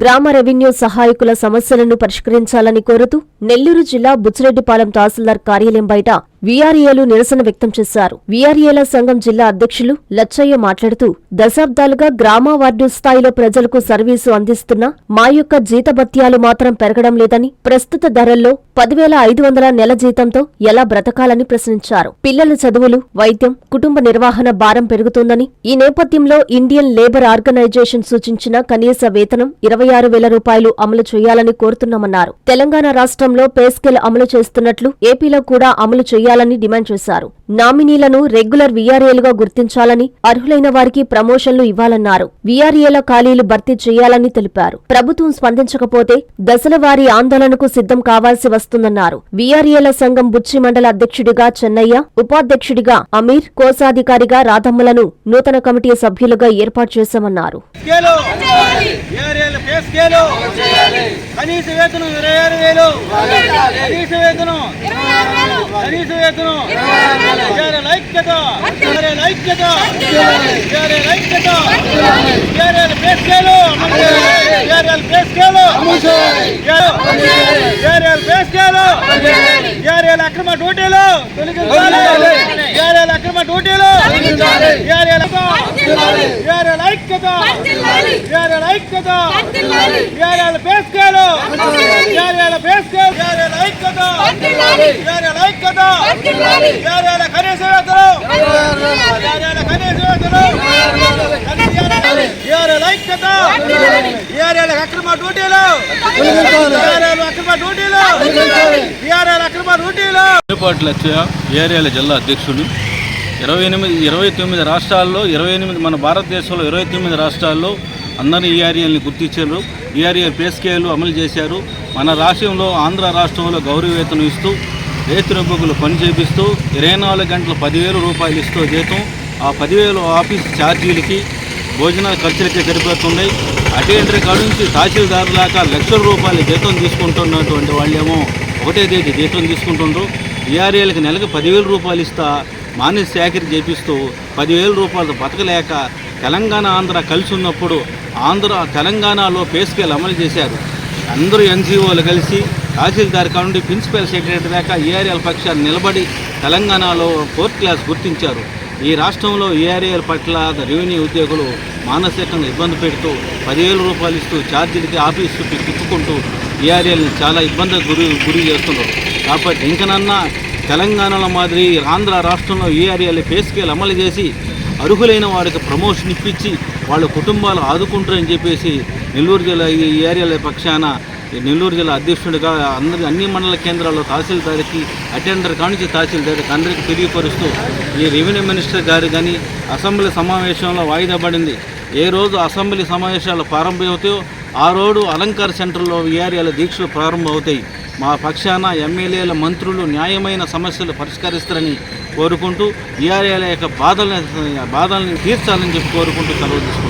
గ్రామ రెవెన్యూ సహాయకుల సమస్యలను పరిష్కరించాలని కోరుతూ నెల్లూరు జిల్లా బుచ్చిరెడ్డిపాలెం తహసీల్దార్ కార్యాలయం బయట వీఆర్ఏలు నిరసన వ్యక్తం చేశారు. వీఆర్ఏల సంఘం జిల్లా అధ్యక్షులు లచ్చయ్య మాట్లాడుతూ దశాబ్దాలుగా గ్రామ వార్డు స్థాయిలో ప్రజలకు సర్వీసు అందిస్తున్న మా యొక్క జీతభత్యాలు మాత్రం పెరగడం లేదని ప్రస్తుత ధరల్లో పదివేల ఐదు వందల నెల జీతంతో ఎలా బ్రతకాలని ప్రశ్నించారు. పిల్లల చదువులు వైద్యం కుటుంబ నిర్వహణ భారం పెరుగుతోందని ఈ నేపథ్యంలో ఇండియన్ లేబర్ ఆర్గనైజేషన్ సూచించిన కనీస వేతనం ఇరవై ఆరు వేల రూపాయలు అమలు చేయాలని కోరుతున్నామన్నారు. తెలంగాణ రాష్ట్రంలో పే స్కేల్ అమలు చేస్తున్నట్లు ఏపీలో కూడా అమలు చేయాలని డిమాండ్ చేశారు. నామినీలను రెగ్యులర్ వీఆర్ఏలుగా గుర్తించాలని అర్హులైన వారికి ప్రమోషన్లు ఇవ్వాలన్నారు. వీఆర్ఏల ఖాళీలు భర్తీ చేయాలని తెలిపారు. ప్రభుత్వం స్పందించకపోతే దశల వారి ఆందోళనకు సిద్ధం కావాల్సి వస్తుందన్నారు. వీఆర్ఏల సంఘం బుచ్చి మండల అధ్యక్షుడిగా చెన్నయ్య ఉపాధ్యక్షుడిగా అమీర్ కోశాధికారిగా రాధమ్మలను నూతన కమిటీ సభ్యులుగా ఏర్పాటు చేశామన్నారు. కనీస వేతనం ఇరవై ఆరు వేలు! కనీస వేతనం కనీస వేతనం ఏరియల్ లైక్యత ఏరియల్ లైక్యత ఏరియల్ లైక్యత aerial pay scale scale pay scale pay pay scale aerial అక్రమ డ్యూటీలు తొలగించాలి ఏరియల్ అక్రమ డ్యూటీలు ఏరియల్ ఏరియల్ లైక్యత ఏరియల్ లైక్యత ఏరియల్ బేస్కేలు ఏరియల్ బేస్కేలు ఏరియల్ ఐక్యత ఏరియల్ ఐక్యత ఏరియల్ కనీస వేతనం ఏరియల్ కనీస వేతనం ఏరియల్ ఐక్యత ఏరియల్ అక్రమ డ్యూటీలు. ఏరియల్ అక్రమ డ్యూటీలు. డ్యూటీలు. ఏరియాల జిల్లా అధ్యక్షుడు ఇరవై ఎనిమిది ఇరవై తొమ్మిది రాష్ట్రాల్లో ఇరవై ఎనిమిది మన భారతదేశంలో ఇరవై తొమ్మిది రాష్ట్రాల్లో అందరినీ ఈఆర్ఎల్ని గుర్తించారు. ఈఆర్ఏ పే స్కేలు అమలు చేశారు. మన రాష్ట్రంలో ఆంధ్ర రాష్ట్రంలో గౌరవవేతనం ఇస్తూ రైతు పని చేపిస్తూ ఇరవై నాలుగు గంటలు పదివేల రూపాయలు ఇస్తూ జీతం. ఆ పదివేలు ఆఫీస్ ఛార్జీలకి భోజనాల ఖర్చులకి సరిపోతున్నాయి. అటెండర్ కాడ నుంచి తహసీల్దారు దాకా లక్షల రూపాయలు జీతం తీసుకుంటున్నటువంటి వాళ్ళేమో ఒకటే తేదీ జీతం తీసుకుంటుండ్రు. ఈఆర్ఏలకు నెలకు పదివేల రూపాయలు ఇస్తా మానసిక సేకరి చేపిస్తూ పదివేల రూపాయలు బతకలేక తెలంగాణ ఆంధ్ర కలిసి ఉన్నప్పుడు ఆంధ్ర తెలంగాణలో పే స్కేల్ అమలు చేశారు. అందరూ ఎన్జిఓలు కలిసి తహసీల్దార్ కానుండి ప్రిన్సిపల్ సెక్రటరీ దాకా ఏఆర్ఎల్ పక్షాన్ని నిలబడి తెలంగాణలో ఫోర్త్ క్లాస్ గుర్తించారు. ఈ రాష్ట్రంలో ఏఆర్ఏల పట్ల రెవెన్యూ ఉద్యోగులు మానసికంగా ఇబ్బంది పెడుతూ పదివేల రూపాయలు ఇస్తూ ఛార్జీలకి ఆఫీస్ చుట్టూ తిప్పుకుంటూ ఏఆర్ఏల్ని చాలా ఇబ్బందికి గురి గురి చేస్తున్నారు. కాబట్టి ఇంకనన్నా తెలంగాణలో మాదిరి ఆంధ్ర రాష్ట్రంలో ఏఆర్ఏల పే స్కేల్ అమలు చేసి అర్హులైన వారికి ప్రమోషన్ ఇప్పించి వాళ్ళ కుటుంబాలు ఆదుకుంటారని చెప్పేసి నెల్లూరు జిల్లా ఈ ఏరియాల పక్షాన ఈ నెల్లూరు జిల్లా అధ్యక్షుడిగా అందరి అన్ని మండల కేంద్రాల్లో తహసీల్దార్కి అటెండర్ కానించి తహసీల్దార్కి అందరికీ తెలియపరుస్తూ ఈ రెవెన్యూ మినిస్టర్ గారు కానీ అసెంబ్లీ సమావేశంలో వాయిదా పడింది. ఏ రోజు అసెంబ్లీ సమావేశాలు ప్రారంభమవుతాయో ఆ రోజు అలంకార్ సెంటర్లో ఈ ఏరియాల దీక్షలు ప్రారంభమవుతాయి. మా పక్షాన ఎమ్మెల్యేల మంత్రులు న్యాయమైన సమస్యలు పరిష్కరిస్తారని కోరుకుంటూ ఈఆర్ఏల యొక్క బాధల్ని బాధల్ని తీర్చాలని చెప్పి కోరుకుంటూ సెలవు తీసుకుంటున్నాం.